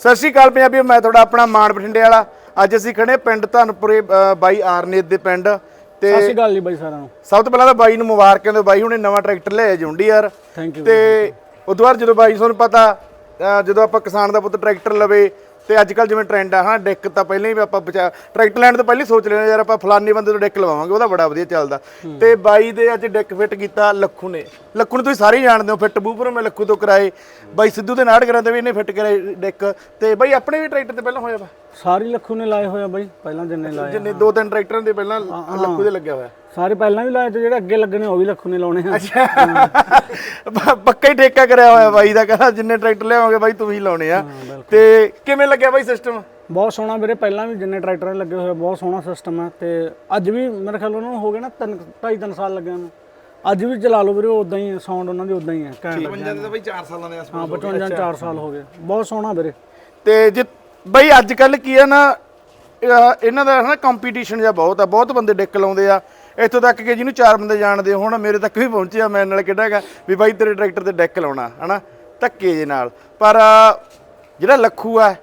ਸਤਿ ਸ਼੍ਰੀ ਅਕਾਲ ਪੰਜਾਬੀ ਮੈਂ ਤੁਹਾਡਾ ਆਪਣਾ ਮਾਨ ਬਠਿੰਡੇ ਵਾਲਾ। ਅੱਜ ਅਸੀਂ ਖੜੇ ਪਿੰਡ ਧਨਪੁਰੇ ਅ, ਬਾਈ ਆਰਨੇਤ ਦੇ ਪਿੰਡ। ਸਤਿ ਤੇ ਸ਼੍ਰੀ ਅਕਾਲ ਜੀ ਬਾਈ ਸਾਰਿਆਂ ਨੂੰ। ਸਭ ਤੋਂ ਪਹਿਲਾਂ ਤਾਂ ਬਾਈ ਨੂੰ ਮੁਬਾਰਕਾਂ ਦਿਓ। ਬਾਈ ਹੁਣੇ ਨਵਾਂ ਟਰੈਕਟਰ ਲਿਆਇਆ ਜੁੰਡੀ ਯਾਰ ਥੈਂਕ ਯੂ ਤੇ ਉਦੋਂ ਬਾਅਦ ਜਦੋਂ ਬਾਈ ਤੁਹਾਨੂੰ ਪਤਾ ਅ, ਜਦੋਂ ਆਪਾਂ ਕਿਸਾਨ ਦਾ ਪੁੱਤ ਟਰੈਕਟਰ ਲਵੇ ਤੇ ਅੱਜ ਕੱਲ ਜਿਵੇਂ ਟ੍ਰੈਂਡ ਆ ਹਾਂ ਡੈਕ ਤਾਂ ਪਹਿਲਾਂ ਹੀ ਆਪਾਂ ਬਚਾ ਟਰੈਕਟਰ ਲੈਣ ਤੋਂ ਪਹਿਲਾਂ ਹੀ ਸੋਚ ਲੈਣਾ ਯਾਰ ਆਪਾਂ ਫਲਾਨੀ ਬੰਦੇ ਤੋਂ ਡੈਕ ਲਵਾਵਾਂਗੇ ਉਹਦਾ ਬੜਾ ਵਧੀਆ ਚੱਲਦਾ। ਤੇ ਬਾਈ ਦੇ ਅੱਜ ਡੈਕ ਫਿੱਟ ਕੀਤਾ ਲੱਖੂ ਨੇ। ਲੱਖੂ ਨੂੰ ਤੁਸੀਂ ਸਾਰੇ ਹੀ ਜਾਣਦੇ ਹੋ ਫਿੱਟ ਬੂਪਰ ਮੈਂ ਲੱਖੂ ਤੋਂ ਕਰਾਏ ਬਾਈ ਸਿੱਧੂ ਦੇ ਨਾੜ ਕਰਾਂਦੇ ਵੀ ਇਹਨੇ ਫਿੱਟ ਕਰਾਏ ਡੈਕ ਤੇ ਬਾਈ ਆਪਣੇ ਵੀ ਟਰੈਕਟਰ ਤੇ ਪਹਿਲਾਂ ਹੋਇਆ ਵਾ? ਸਾਰੀ ਲੱਖੂ ਨੇ ਲਾਏ ਹੋਇਆ ਬਾਈ ਪਹਿਲਾਂ ਜਿੰਨੇ ਲਾਏ ਆ। ਜਿੰਨੇ ਦੋ ਤਿੰਨ ਟਰੈਕਟਰਾਂ ਦੇ ਪਹਿਲਾਂ ਲੱਖੂ ਦੇ ਲੱਗਿਆ ਹੋਇਆ। ਸਾਰੇ ਪਹਿਲਾਂ ਵੀ ਲਾਏ ਤੇ ਜਿਹੜੇ ਅੱਗੇ ਲੱਗਣੇ ਉਹ ਵੀ ਲੱਖੂ ਨੇ ਲਾਉਣੇ ਆ। ਪੱਕਾ ਹੀ ਠੇਕਾ ਕਰਿਆ ਹੋਇਆ ਬਾਈ ਦਾ ਕਹਿੰਦਾ ਜਿੰਨੇ ਟਰੈਕਟਰ ਲਿਆਓਗੇ ਬਾਈ ਤੂੰ ਹੀ ਲਾਉਣੇ ਆ। ਤੇ ਕਿਵੇਂ ਲੱਗਿਆ ਬਾਈ ਸਿਸਟਮ ਬਹੁਤ ਸੋਹਣਾ ਵੀਰੇ ਪਹਿਲਾਂ ਵੀ ਜਿੰਨੇ ਟਰੈਕਟਰ ਲੱਗੇ ਹੋਏ ਆ, ਬਹੁਤ ਸੋਹਣਾ ਸਿਸਟਮ ਹੈ ਤੇ ਅੱਜ ਵੀ ਮੇਰੇ ਖਿਆਲ ਉਹਨਾਂ ਨੂੰ ਹੋ ਗਏ ਨਾ ਤਿੰਨ ਢਾਈ ਤਿੰਨ ਸਾਲ ਲੱਗਿਆ ਨੂੰ। ਅੱਜ ਵੀ ਚਲਾ ਲਓ ਵੀਰੇ ਉਦਾਂ ਹੀ ਸਾਊਂਡ ਉਹਨਾਂ ਦੀ ਉਦਾਂ ਹੀ ਹੈ ਪੰਜਾਂ ਦੇ ਤਾਂ ਬਾਈ 4 ਸਾਲਾਂ ਦੇ ਹਾਂ 55 4 ਸਾਲ ਹੋ ਗਏ। ਬਹੁਤ ਸੋਹਣਾ ਵੀਰੇ। ਤੇ ਜੇ ਬਈ ਅੱਜ ਕੱਲ ਕੀ ਹੈ ਨਾ ਅਹ ਇਹਨਾਂ ਦਾ ਨਾ ਕੰਪੀਟੀਸ਼ਨ ਜਿਹਾ ਬਹੁਤ ਆ ਬਹੁਤ ਬੰਦੇ ਡਿੱਕ ਲਾਉਂਦੇ ਆ। ਇੱਥੋਂ ਤੱਕ ਕਿ ਜਿਹਨੂੰ ਚਾਰ ਬੰਦੇ ਜਾਣਦੇ ਹੁਣ ਮੇਰੇ ਤੱਕ ਵੀ ਪਹੁੰਚਿਆ ਮੈਂ ਨਾਲ ਕਿਹੜਾ ਹੈਗਾ ਵੀ ਬਾਈ ਤੇਰੇ ਟਰੈਕਟਰ ਤੇ ਡੈਕ ਲਾਉਣਾ ਹਨਾ? ਧੱਕੇ ਜੇ ਨਾਲ। ਪਰ ਅਹ, ਜਿਹੜਾ ਲੱਖੂ ਆ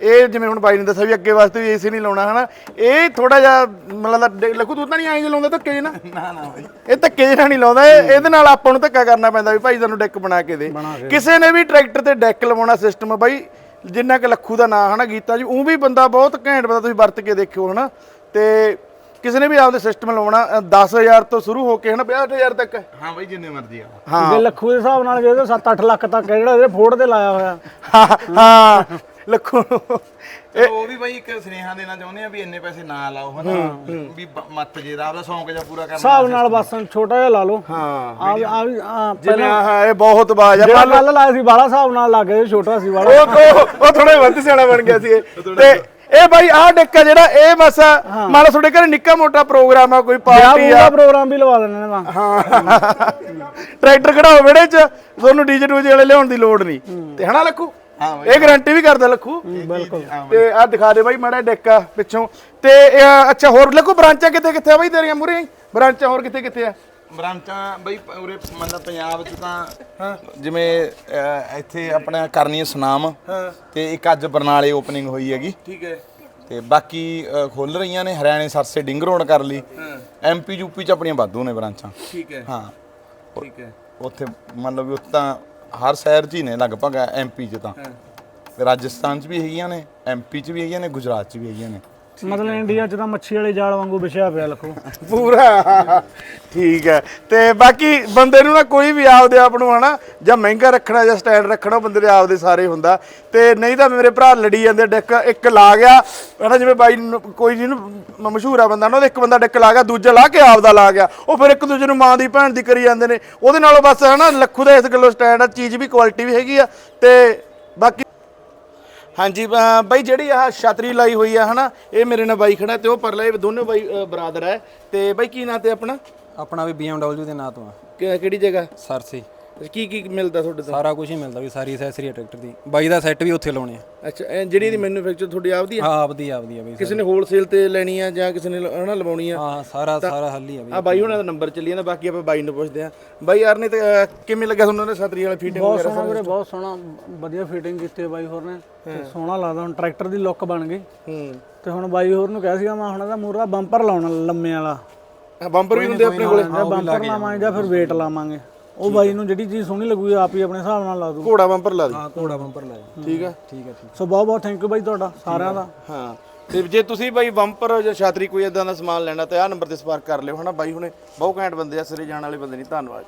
ਇਹ ਜਿਵੇਂ ਹੁਣ ਬਾਈ ਨੇ ਦੱਸਿਆ ਵੀ ਅੱਗੇ ਵਾਸਤੇ ਵੀ ਏਸੀ ਨਹੀਂ ਲਾਉਣਾ ਹਨਾ? ਇਹ ਥੋੜਾ ਜਿਹਾ ਮਤਲਬ ਲੱਖੂ ਤੂੰ ਤਾਂ ਨਹੀਂ ਆਏਂ ਲਾਉਂਦਾ ਧੱਕੇ ਜੇ ਨਾ ਨਾ ਨਾ ਬਾਈ। ਇਹ ਧੱਕੇ ਜਿਹੜਾ ਨਹੀਂ ਲਾਉਂਦਾ ਇਹ- ਇਹਦੇ ਨਾਲ ਆਪਾਂ ਨੂੰ ਧੱਕਾ ਕਰਨਾ ਪੈਂਦਾ ਵੀ ਭਾਈ ਸਾਨੂੰ ਡੈਕ ਬਣਾ ਕੇ ਦੇ। ਕਿਸੇ ਨੇ ਵੀ ਟਰੈਕਟਰ ਤੇ ਡੈਕ ਲਵਾਉਣਾ ਸਿਸਟਮ ਬਾਈ ਜਿੰਨਾ ਕਿ ਲੱਖੂ ਦਾ ਨਾਂ ਹਨਾ ਗੀਤਾ ਜੀ ਉਹ ਵੀ ਬੰਦਾ ਬਹੁਤ ਘੈਂਟ ਬੰਦਾ ਤੁਸੀਂ ਵਰਤ ਕੇ ਦੇਖਿਓ ਹਨਾ? ਤੇ ਕਿਸੇ ਨੇ ਵੀ ਆਪਦੇ ਸਿਸਟਮ ਲਾਉਣਾ ਅ, 10000 ਤੋਂ ਸ਼ੁਰੂ ਹੋ ਕੇ ਹਨਾ 50000 ਤੱਕ। ਹਾਂ ਬਾਈ ਜਿੰਨੇ ਮਰਜ਼ੀ ਆ। ਹਾਂ। ਜੇ ਲੱਖੂ ਦੇ ਹਿਸਾਬ ਨਾਲ ਜੇ 7-8 ਲੱਖ ਤੱਕ ਜਿਹੜਾ ਇਹਦੇ ਫੋੜ ਤੇ ਲਾਇਆ ਹੋਇਆ। ਹਾਂ, ਲੱਖੂ ਉਹ ਵੀ ਬਾਈ ਇੱਕ ਸੁਨੇਹਾ ਦੇਣਾ ਚਾਹੁੰਦੇ ਆ ਵੀ ਇੰਨੇ ਪੈਸੇ ਨਾ ਲਾਓ ਹਨਾ? ਵੀ ਬ- ਮੱਤ ਜੇ ਦਾ ਆਪਦਾ ਸ਼ੌਂਕ ਜਿਹਾ ਪੂਰਾ ਕਰਨਾ ਹਿਸਾਬ ਨਾਲ ਬਸ ਛੋਟਾ ਜਿਹਾ ਲਾ ਲਓ। ਹਾਂ ਆ ਆ ਜਿਵੇਂ ਆਹ ਇਹ ਬਹੁਤ ਬਾਜ ਆ ਜਿਹੜਾ ਕੱਲ ਲਾਇਆ ਸੀ ਬਾਲਾ ਹਿਸਾਬ ਨਾਲ ਲੱਗ ਗਿਆ ਛੋਟਾ ਸੀ ਬਾਲਾ ਉਹ ਉਹ- ਉਹ ਥੋੜਾ ਵੱਧ ਸਿਆਣਾ ਬਣ ਗਿਆ ਸੀ ਇਹ। ਤੇ ਇਹ ਬਾਈ ਆਹ ਡਿੱਕਾ ਜਿਹੜਾ ਇਹ ਬਸ ਮੰਨ ਲਓ ਤੁਹਾਡੇ ਘਰੇ ਨਿੱਕਾ ਮੋਟਾ ਪ੍ਰੋਗਰਾਮ ਆ ਕੋਈ ਵਿਆਹ ਪਾਰਟੀ ਬੂਹ ਆ। ਦਾ ਪ੍ਰੋਗਰਾਮ ਵੀ ਲਵਾ ਦਿੰਦੇ ਨੇ ਹਾਂ। ਟਰੈਕਟਰ ਖੜਾਓ ਵਿਹੜੇ 'ਚ ਤੁਹਾਨੂੰ ਡੀਜੇ ਡੂਜੇ ਵਾਲੇ ਲਿਆਉਣ ਦੀ ਲੋੜ ਨਹੀਂ। ਤੇ ਹਨਾ ਲੱਖੂ? ਹਾਂ ਬਾਈ। ਇਹ ਗਾਰੰਟੀ ਵੀ ਕਰਦਾ ਲੱਖੂ। ਬਿਲਕੁਲ। ਤੇ ਆ ਦਿਖਾ ਦੇ ਬਾਈ ਮਾੜਾ ਡਿੱਕਾ ਪਿੱਛੋਂ। ਤੇ ਇਹ, ਅੱਛਾ ਹੋਰ ਲੱਖੂ ਬ੍ਰਾਂਚਾਂ ਕਿੱਥੇ ਕਿੱਥੇ ਆ ਬਾਈ ਤੇਰੀਆਂ ਮੁਰੇ ਬ੍ਰਾਂਚਾਂ ਹੋਰ ਕਿੱਥੇ ਕਿੱਥੇ ਆ? ਬ੍ਰਾਂਚਾਂ ਬਈ ਪ- ਉਰੇ ਮਤਲਬ ਪੰਜਾਬ ਚ ਤਾਂ ਜਿਵੇਂ ਅਹ, ਇੱਥੇ ਆਪਣਾ ਕਰਨੀ ਸੁਨਾਮ। ਤੇ ਇੱਕ ਅੱਜ ਬਰਨਾਲੇ ਓਪਨਿੰਗ ਹੋਈ ਹੈਗੀ। ਠੀਕ ਹੈ। ਤੇ ਬਾਕੀ ਅਹ, ਖੁੱਲ ਰਹੀਆਂ ਨੇ ਹਰਿਆਣੇ ਸਰਸੇ ਡਿੰਗ ਰੋਡ ਕਰ ਲਈ। ਐਮਪੀ ਯੂਪੀ ਚ ਆਪਣੀਆਂ ਵਾਧੂ ਨੇ ਬ੍ਰਾਂਚਾਂ। ਠੀਕ ਹੈ। ਹਾਂ। ਠੀਕ ਹੈ। ਉੱਥੇ ਮੰਨ ਲਓ ਵੀ ਉੱਥੇ ਤਾਂ ਹਰ ਸ਼ਹਿਰ 'ਚ ਹੀ ਨੇ ਲਗਭਗ ਐਮਪੀ 'ਚ ਤਾਂ। ਰਾਜਸਥਾਨ 'ਚ ਵੀ ਹੈਗੀਆਂ ਨੇ ਐਮਪੀ 'ਚ ਵੀ ਹੈਗੀਆਂ ਨੇ ਗੁਜਰਾਤ 'ਚ ਵੀ ਹੈਗੀਆਂ ਨੇ। ਮਤਲਬ ਇੰਡੀਆ 'ਚ ਤਾਂ ਮੱਛੀ ਵਾਲੇ ਜਾਲ ਵਾਂਗੂ ਵਿਛਿਆ ਪਿਆ ਲੱਖੂ। ਪੂਰਾ। ਠੀਕ ਹੈ। ਤੇ ਬਾਕੀ ਬੰਦੇ ਨੂੰ ਨਾ ਕੋਈ ਵੀ ਆਪਦੇ ਆਪ ਨੂੰ ਹਨਾ ਜਾਂ ਮਹਿੰਗਾ ਰੱਖਣਾ ਜਾਂ ਸਟੈਂਡ ਰੱਖਣਾ ਉਹ ਬੰਦੇ ਦੇ ਆਪਦੇ ਸਾਰੇ ਹੁੰਦਾ। ਤੇ ਨਹੀਂ ਤਾਂ ਮੇਰੇ ਭਰਾ ਲੜੀ ਜਾਂਦੇ ਡਿੱਕ ਇੱਕ ਲਾ ਗਿਆ। ਹਨਾ ਜਿਵੇਂ ਬਾਈ ਨੂੰ- ਕੋਈ ਜਿਹਨੂੰ ਮਸ਼ਹੂਰ ਆ ਬੰਦਾ ਨਾ ਉਹਦਾ ਇੱਕ ਬੰਦਾ ਡਿੱਕ ਲਾ ਗਿਆ ਦੂਜਾ ਲਾ ਕੇ ਆਪਦਾ ਲਾ ਗਿਆ। ਉਹ ਫਿਰ ਇੱਕ ਦੂਜੇ ਨੂੰ ਮਾਂ ਦੀ ਭੈਣ ਦੀ ਕਰੀ ਜਾਂਦੇ ਨੇ। ਉਹਦੇ ਨਾਲੋਂ ਬਸ ਹਨਾ ਲੱਖੂ ਦਾ ਇਸ ਗੱਲੋਂ ਸਟੈਂਡ ਆ ਚੀਜ਼ ਵੀ ਕੁਆਲਿਟੀ ਵੀ ਹੈਗੀ ਆ। ਤੇ ਬਾਕੀ ਹਾਂਜੀ ਅ, ਬਾਈ ਜਿਹੜੀ ਆਹ ਛਤਰੀ ਲਾਈ ਹੋਈ ਆ ਹਨਾ ਇਹ ਮੇਰੇ ਨਾਲ ਬਾਈ ਖੜਾ ਤੇ ਉਹ ਪਰਲਾ ਇਹ ਦੋਨੋਂ ਬਾਈ ਅ, ਬਰਾਦਰ ਹੈ ਤੇ ਬਾਈ ਕੀ ਨਾਂ ਤੇ ਆਪਣਾ? ਆਪਣਾ ਵੀ BMW ਦੇ ਨਾਂ ਤੋਂ ਆ। ਕਿ- ਕਿਹੜੀ ਜਗ੍ਹਾ? ਸਰਸੀ। ਕੀ ਕੀ ਮਿਲਦਾ ਤੁਹਾਡੇ ਤੋਂ? ਸਾਰਾ ਕੁਝ ਹੀ ਮਿਲਦਾ ਵੀ ਸਾਰੀ ਐਸੈਸਰੀ ਆ ਟਰੈਕਟਰ ਦੀ। ਬਾਈ ਦਾ ਸੈੱਟ ਵੀ ਉੱਥੇ ਲਾਉਣੇ ਆ। ਅੱਛਾ ਇਹ ਜਿਹੜੀ ਇਹਦੀ ਮੈਨੂਫੈਕਚਰ ਤੁਹਾਡੀ ਆਪਦੀ ਆ? ਹਾਂ ਆਪਦੀ ਆਪਦੀ ਆ ਬਈ ਕਿਸੇ ਨੇ ਹੋਲਸੇਲ ਤੇ ਲੈਣੀ ਆ ਜਾਂ ਕਿਸੇ ਨੇ ਲ- ਹਨਾ ਲਵਾਉਣੀ ਆ? ਹਾਂ ਸਾਰਾ ਸਾਰਾ ਹੱਲ ਹੀ ਆ ਬਈ। ਆ ਬਾਈ ਉਹਨਾਂ ਦਾ ਨੰਬਰ ਚੱਲੀ ਜਾਂਦਾ ਬਾਕੀ ਆਪਾਂ ਬਾਈ ਨੂੰ ਪੁੱਛਦੇ ਆ। ਬਾਈ ਯਾਰ ਨੇ ਤੇ ਕਿਵੇਂ ਲੱਗਾ ਤੁਹਾਨੂੰ ਉਹਨੇ ਛਤਰੀ ਵਾਲੀ ਫੀਟਿੰਗ ਬਹੁਤ ਵਗੈਰਾ ਸੋਹਣਾ ਵੀਰੇ ਬਹੁਤ ਸੋਹਣਾ ਵਧੀਆ ਫਿਟਿੰਗ ਕੀਤੀ ਹੈ ਬਾਈ ਹੋਰ ਨੇ। ਤੇ ਸੋਹਣਾ ਲੱਗਦਾ ਹੁਣ ਟਰੈਕਟਰ ਦੀ ਲੁੱਕ ਬਣ ਗਈ। ਹੂੰ। ਤੇ ਹੁਣ ਬਾਈ ਹੋਰ ਨੂੰ ਕਿਹਾ ਸੀਗਾ ਮੈਂ ਹੁਣ ਇਹਦਾ ਮੂਰਾ ਬੰਪਰ ਲਾਉਣਾ ਲੰਮੇ ਵਾਲਾ। ਬੰਪਰ ਵੀ ਹੁੰਦੇ ਆਪਣੇ ਕੋਲੇ? ਬੰਪਰ ਲਾਵਾਂਗੇ ਜਾਂ ਫਿਰ ਵੇਟ ਲਾਵਾਂਗੇ। ਉਹ ਬਾਈ ਨੂੰ ਜਿਹੜੀ ਚੀਜ਼ ਸੋਹਣੀ ਲੱਗੂਗੀ ਆਪ ਹੀ ਆਪਣੇ ਹਿਸਾਬ ਨਾਲ ਲਾ ਦੂ। ਘੋੜਾ ਬੰਪਰ ਲਾ ਦੇ। ਹਾਂ ਘੋੜਾ ਬੰਪਰ ਠੀਕ ਆ ਠੀਕ ਹੈ ਠੀਕ ਸੋ ਬਹੁਤ ਬਹੁਤ ਥੈਂਕ ਯੂ ਬਾਈ ਤੁਹਾਡਾ ਸਾਰਿਆਂ ਦਾ। ਹਾਂ। ਤੇ ਜੇ ਤੁਸੀਂ ਬਾਈ ਬੰਪਰ ਜਾਂ ਛਾਤਰੀ ਕੋਈ ਇਦਾਂ ਦਾ ਸਮਾਨ ਲੈਣਾ ਤੇ ਆਹ ਨੰਬਰ ਤੇ ਸੰਪਰਕ ਕਰ ਲਿਓ ਹਨਾ ਬਾਈ ਹੁਣੇ। ਬਹੁਤ ਘੈਂਟ ਬੰਦੇ ਆ ਸਿਰੇ ਜਾਣ ਵਾਲੇ ਬੰਦੇ ਨਹੀਂ ਧੰਨਵਾਦ।